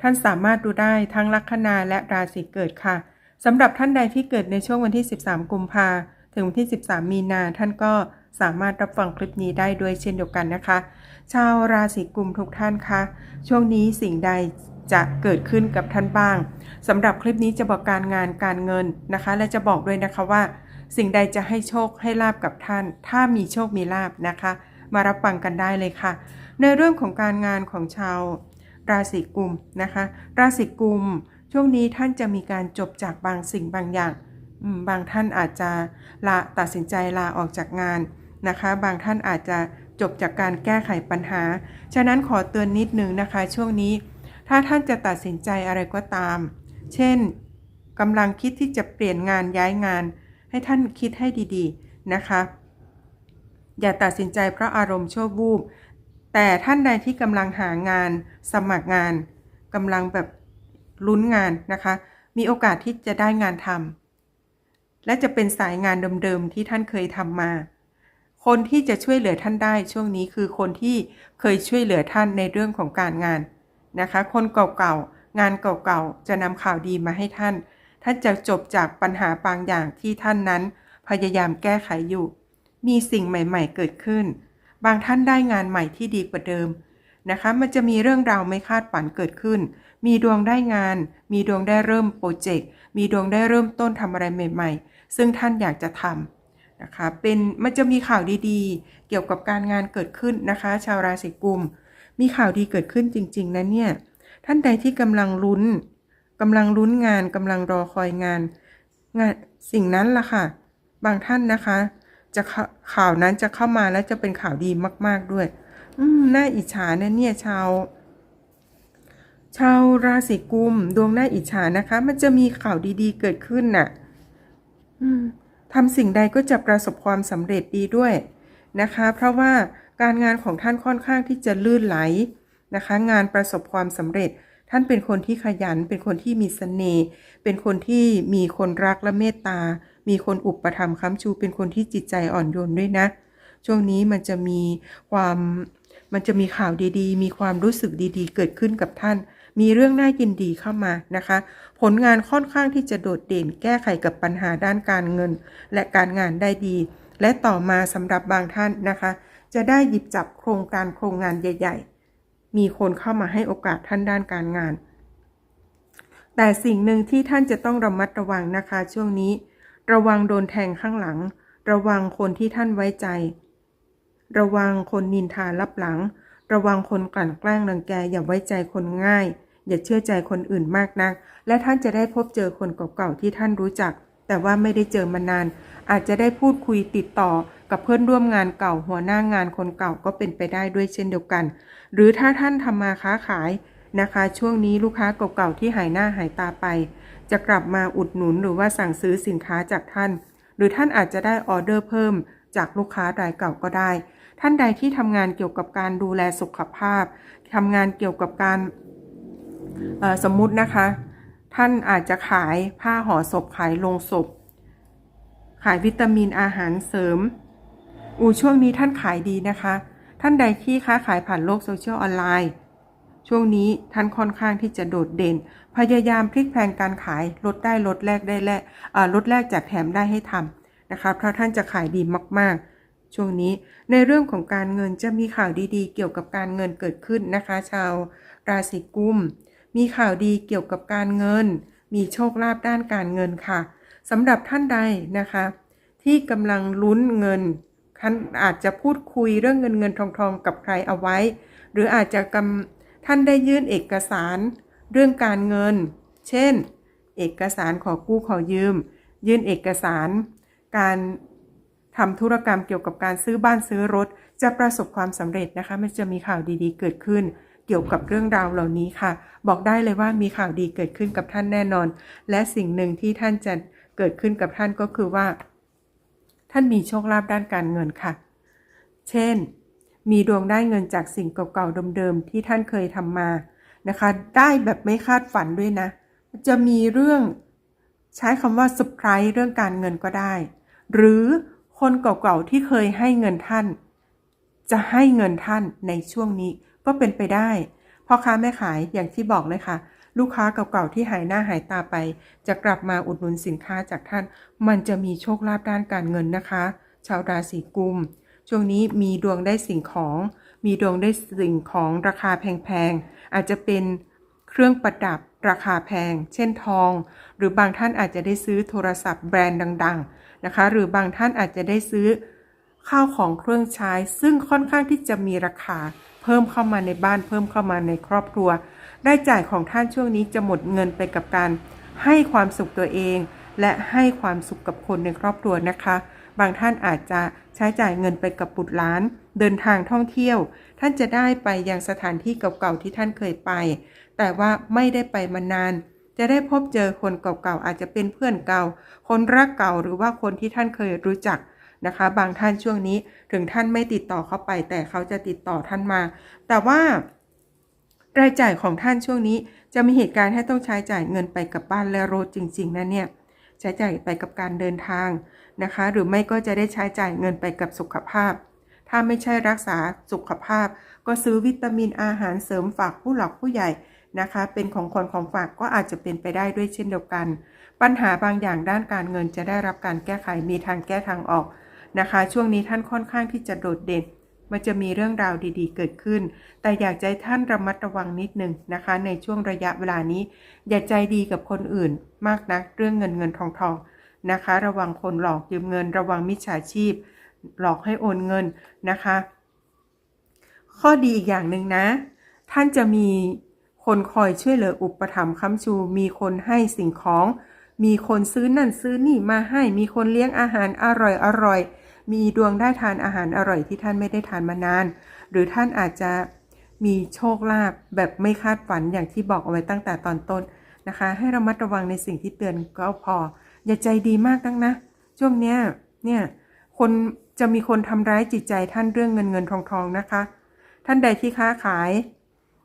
ท่านสามารถดูได้ทั้งลัคนาและราศีเกิดค่ะสำหรับท่านใดที่เกิดในช่วงวันที่ 13 กุมภาถึงวันที่ 13 มีนาท่านก็สามารถรับฟังคลิปนี้ได้ด้วยเช่นเดียวกันนะคะ ชาวราศีกุมทุกท่านคะ ช่วงนี้สิ่งใดจะเกิดขึ้นกับท่านบ้างสำหรับคลิปนี้จะบอกการงานการเงินนะคะ และจะบอกด้วยนะคะว่า สิ่งใดจะให้โชคให้ลาบกับท่าน ถ้ามีโชคมีลาบนะคะ มารับฟังกันได้เลยค่ะ ในเรื่องของการงานของชาว ราศีกุมนะคะ ราศีกุม ช่วงนี้ท่านจะมีการจบจากบางสิ่งบางอย่างบางท่านอาจจะลาตัดสินใจลาออกจากงานนะคะ บางท่านอาจจะจบจากการแก้ไขปัญหา ฉะนั้นขอเตือนนิดนึงนะคะ ช่วงนี้ ถ้าท่านจะตัดสินใจอะไรก็ตาม เช่นกำลังคิดที่จะเปลี่ยนงานย้ายงาน ให้ท่านคิดให้ดีๆนะคะ อย่าตัดสินใจเพราะอารมณ์ชั่ววูบ แต่ท่านใดที่กำลังหางานสมัครงานกำลังแบบลุ้นงานนะคะ มีโอกาสที่จะได้งานทำและจะเป็นสายงานเดิมๆที่ท่านเคยทำมา คนที่จะช่วยเหลือท่านได้ช่วงนี้คือคนที่เคยช่วยเหลือท่านในเรื่องของการงานนะคะ คนเก่าๆงานเก่าๆจะนำข่าวดีมาให้ท่าน ท่านจะจบจากปัญหาบางอย่างที่ท่านนั้น พยายามแก้ไขอยู่ มีสิ่งใหม่ ๆ เกิดขึ้น บางท่านได้งานใหม่ที่ดีกว่าเดิมนะคะ มันจะมีเรื่องราวไม่คาดฝันเกิดขึ้น มีดวงได้งาน มีดวงได้เริ่มโปรเจกต์ มีดวงได้เริ่มต้นทำอะไรใหม่ ๆ ซึ่งท่านอยากจะทำนะคะ เป็น มันจะมีข่าวดีๆ เกี่ยวกับการงานเกิดขึ้นนะคะ ชาวราศีกุม มีข่าวดีเกิดขึ้นจริงๆนะเนี่ย ท่านใดที่กำลังลุ้นกำลังลุ้นงานกำลังรอคอยงาน งาน สิ่งนั้นล่ะค่ะ บางท่านนะคะ จะข่าวนั้นจะเข้ามาแล้วจะเป็นข่าวดีมาก ๆด้วย อืมน่าอิจฉานะเนี่ยชาวชาวราศีกุมดวงหน่าอิจฉานะคะ มันจะมีข่าวดีๆเกิดขึ้นน่ะทำสิ่งใดก็จะประสบความสำเร็จดีด้วยนะคะ เพราะว่าการงานของท่านค่อนข้างที่จะลื่นไหลนะคะ งานประสบความสำเร็จ ท่านเป็นคนที่ขยัน เป็นคนที่มีเสน่ห์เป็นคนที่มีคนรักและเมตตา มีคนอุปถัมภ์ค้ำชูเป็นคนที่จิตใจอ่อนโยนด้วยนะ ช่วงนี้มันจะมีความมันจะมีข่าวดีๆ มีความรู้สึกดีๆ เกิดขึ้นกับท่าน มีเรื่องน่ายินดีเข้ามานะคะ ผลงานค่อนข้างที่จะโดดเด่นแก้ไขกับปัญหาด้านการเงิน และการงานได้ดี และต่อมาสำหรับบางท่านนะคะ จะได้หยิบจับโครงการโครงงานใหญ่ ๆ มีคนเข้ามาให้โอกาสท่านด้านการงาน แต่สิ่งหนึ่งที่ท่านจะต้องระมัดระวังนะคะ ช่วงนี้ ระวังโดนแทงข้างหลัง ระวังคนที่ท่านไว้ใจ ระวังคนนินทารับหลัง ระวังคนกลั่นแกล้งรังแกอย่าไว้ใจคนง่าย อย่าเชื่อใจคนอื่นมากนัก และท่านจะได้พบเจอคนเก่าๆที่ท่านรู้จัก แต่ว่าไม่ได้เจอมานาน อาจจะได้พูดคุยติดต่อกับเพื่อนร่วมงานเก่าหัวหน้างานคนเก่าก็เป็นไปได้ด้วยเช่นเดียวกัน หรือถ้าท่านทำมาค้าขาย นะคะ ช่วงนี้ลูกค้าเก่าๆที่หายหน้าหายตาไป จะกลับมาอุดหนุนหรือว่าสั่งซื้อสินค้าจากท่าน หรือท่านอาจจะได้ออเดอร์เพิ่มจากลูกค้ารายเก่าก็ได้ ท่านใดที่ทำงานเกี่ยวกับการดูแลสุขภาพทำงานเกี่ยวกับการสมมุตินะคะ ท่านอาจจะขายผ้าห่อศพขายลงศพ ขายวิตามินอาหารเสริม อูช่วงนี้ท่านขายดีนะคะ ท่านใดที่ค้าขายผ่านโลกโซเชียลออนไลน์ ช่วงนี้ท่านค่อนข้างที่จะโดดเด่น พยายามพลิกแพลงการขายลดได้ลดแลกได้แลกลดแลกจากแถมได้ให้ทำนะคะเพราะท่านจะขายดีมาก ๆ ช่วงนี้ในเรื่องของการเงินจะมีข่าวดีๆ เกี่ยวกับการเงินเกิดขึ้นนะคะ ชาวราศีกุม มีข่าวดีเกี่ยวกับการเงิน มีโชคลาภด้านการเงินค่ะสำหรับท่านใดนะคะ ที่กำลังลุ้นเงินท่านอาจจะพูดคุยเรื่องเงินเงินทองทองกับใครเอาไว้ หรืออาจจะกำ ท่านได้ยื่นเอกสารเรื่องการเงิน เช่น เอกสารขอกู้ขอยืม ยื่นเอกสาร การทำธุรกรรมเกี่ยวกับการซื้อบ้านซื้อรถ จะประสบความสำเร็จนะคะ มันจะมีข่าวดีๆ เกิดขึ้น เกี่ยวกับเรื่องราวเหล่านี้ค่ะ บอกได้เลยว่ามีข่าวดีเกิดขึ้นกับท่านแน่นอน และสิ่งหนึ่งที่ท่านจะเกิดขึ้นกับท่านก็คือว่า ท่านมีโชคลาภด้านการเงินค่ะ เช่น มีดวงได้เงินจากสิ่งเก่าๆเดิมๆที่ท่านเคยทำมานะคะ ได้แบบไม่คาดฝันด้วยนะ จะมีเรื่องใช้คำว่าเซอร์ไพรส์เรื่องการเงินก็ได้ หรือคนเก่าๆที่เคยให้เงินท่าน จะให้เงินท่านในช่วงนี้ก็เป็นไปได้พ่อค้าแม่ขายอย่างที่บอกเลยค่ะ ลูกค้าเก่าๆที่หายหน้าหายตาไป จะกลับมาอุดหนุนสินค้าจากท่าน มันจะมีโชคลาภด้านการเงินนะคะ ชาวราศีกุม ช่วงนี้มีดวงได้สิ่งของ มีดวงได้สิ่งของราคาแพงๆ อาจจะเป็นเครื่องประดับราคาแพง เช่นทอง หรือบางท่านอาจจะได้ซื้อโทรศัพท์แบรนด์ดัง ๆ นะคะ หรือบางท่านอาจจะได้ซื้อข้าวของเครื่องใช้ ซึ่งค่อนข้างที่จะมีราคา เพิ่มเข้ามาในบ้าน เพิ่มเข้ามาในครอบครัว ได้จ่ายของท่านช่วงนี้จะหมดเงินไปกับการให้ความสุขตัวเอง และให้ความสุขกับคนในครอบครัวนะคะ บางท่านอาจจะใช้จ่ายเงินไปกับบุตรหลาน เดินทางท่องเที่ยว ท่านจะได้ไปยังสถานที่เก่าๆที่ท่านเคยไป แต่ว่าไม่ได้ไปมานาน จะได้พบเจอคนเก่าๆอาจจะเป็นเพื่อนเก่า คนรักเก่าหรือว่าคนที่ท่านเคยรู้จักนะคะ บางท่านช่วงนี้ถึงท่านไม่ติดต่อเข้าไป แต่เขาจะติดต่อท่านมา แต่ว่ารายจ่ายของท่านช่วงนี้จะมีเหตุการณ์ให้ต้องใช้จ่ายเงินไปกับบ้านและรถจริง ๆนะเนี่ย ใช้จ่ายไปกับการเดินทางนะคะ หรือไม่ก็จะได้ใช้จ่ายเงินไปกับสุขภาพ ถ้าไม่ใช่รักษาสุขภาพ ก็ซื้อวิตามินอาหารเสริมฝากผู้หลักผู้ใหญ่นะคะ เป็นของคนของฝากก็อาจจะเป็นไปได้ด้วยเช่นเดียวกัน ปัญหาบางอย่างด้านการเงินจะได้รับการแก้ไขมีทางแก้ทางออกนะคะ ช่วงนี้ท่านค่อนข้างที่จะโดดเด่น มันจะมีเรื่องราวดีๆ เกิดขึ้น แต่อยากใจท่านระมัดระวังนิดนึงนะคะ ในช่วงระยะเวลานี้ อย่าใจดีกับคนอื่น มากนักเรื่องเงินเงินทองทองนะคะ ระวังคนหลอกยืมเงิน ระวังมิจฉาชีพ หลอกให้โอนเงินนะคะ ข้อดีอีกอย่างหนึ่งนะ ท่านจะมีคนคอยช่วยเหลืออุปถัมภ์ค้ำชู มีคนให้สิ่งของ มีคนซื้อนั่นซื้อนี่มาให้ มีคนเลี้ยงอาหารอร่อยอร่อย มีดวงได้ทานอาหารอร่อยที่ท่านไม่ได้ทานมานาน หรือท่านอาจจะมีโชคลาภแบบไม่คาดฝันอย่างที่บอกเอาไว้ตั้งแต่ตอนต้นนะคะ ให้ระมัดระวังในสิ่งที่เตือนก็พอ อย่าใจดีมากนักนะ ช่วงเนี้ยเนี่ยคนจะมีคนทำร้ายจิตใจท่านเรื่องเงินเงินทองทองนะคะ ท่านใดที่ค้าขาย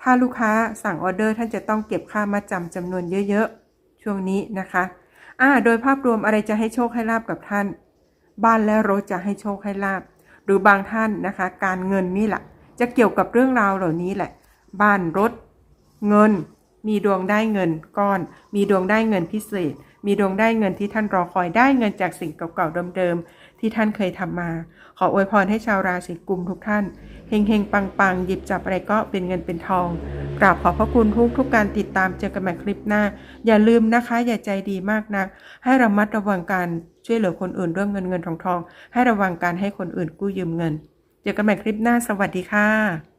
ถ้าลูกค้าสั่งออเดอร์ ท่านจะต้องเก็บค่ามาจำจำนวนเยอะๆช่วงนี้นะคะอ่าโดยภาพรวมอะไรจะให้โชคให้ลาบกับท่าน บ้านและรถจะให้โชคให้ลาบ หรือบางท่านนะคะ การเงินนี่แหละ จะเกี่ยวกับเรื่องราวเหล่านี้แหละ บ้านรถ เงิน มีดวงได้เงินก้อน มีดวงได้เงินพิเศษ มีดวงได้เงินที่ท่านรอคอยได้เงินจากสิ่งเก่าๆเดิมๆที่ท่านเคยทำมา ขออวยพรให้ชาวราศีกุมทุกท่านเฮงเฮงปังปังๆหยิบจับอะไรก็เป็นเงินเป็นทอง กราบขอบพระคุณทุกทุกการติดตามเจอกันใหม่คลิปหน้า อย่าลืมนะคะ อย่าใจดีมากนัก ให้ระมัดระวังการช่วยเหลือคนอื่นเรื่องเงินเงินทองทอง ให้ระวังการให้คนอื่นกู้ยืมเงิน เจอกันใหม่คลิปหน้า สวัสดีค่ะ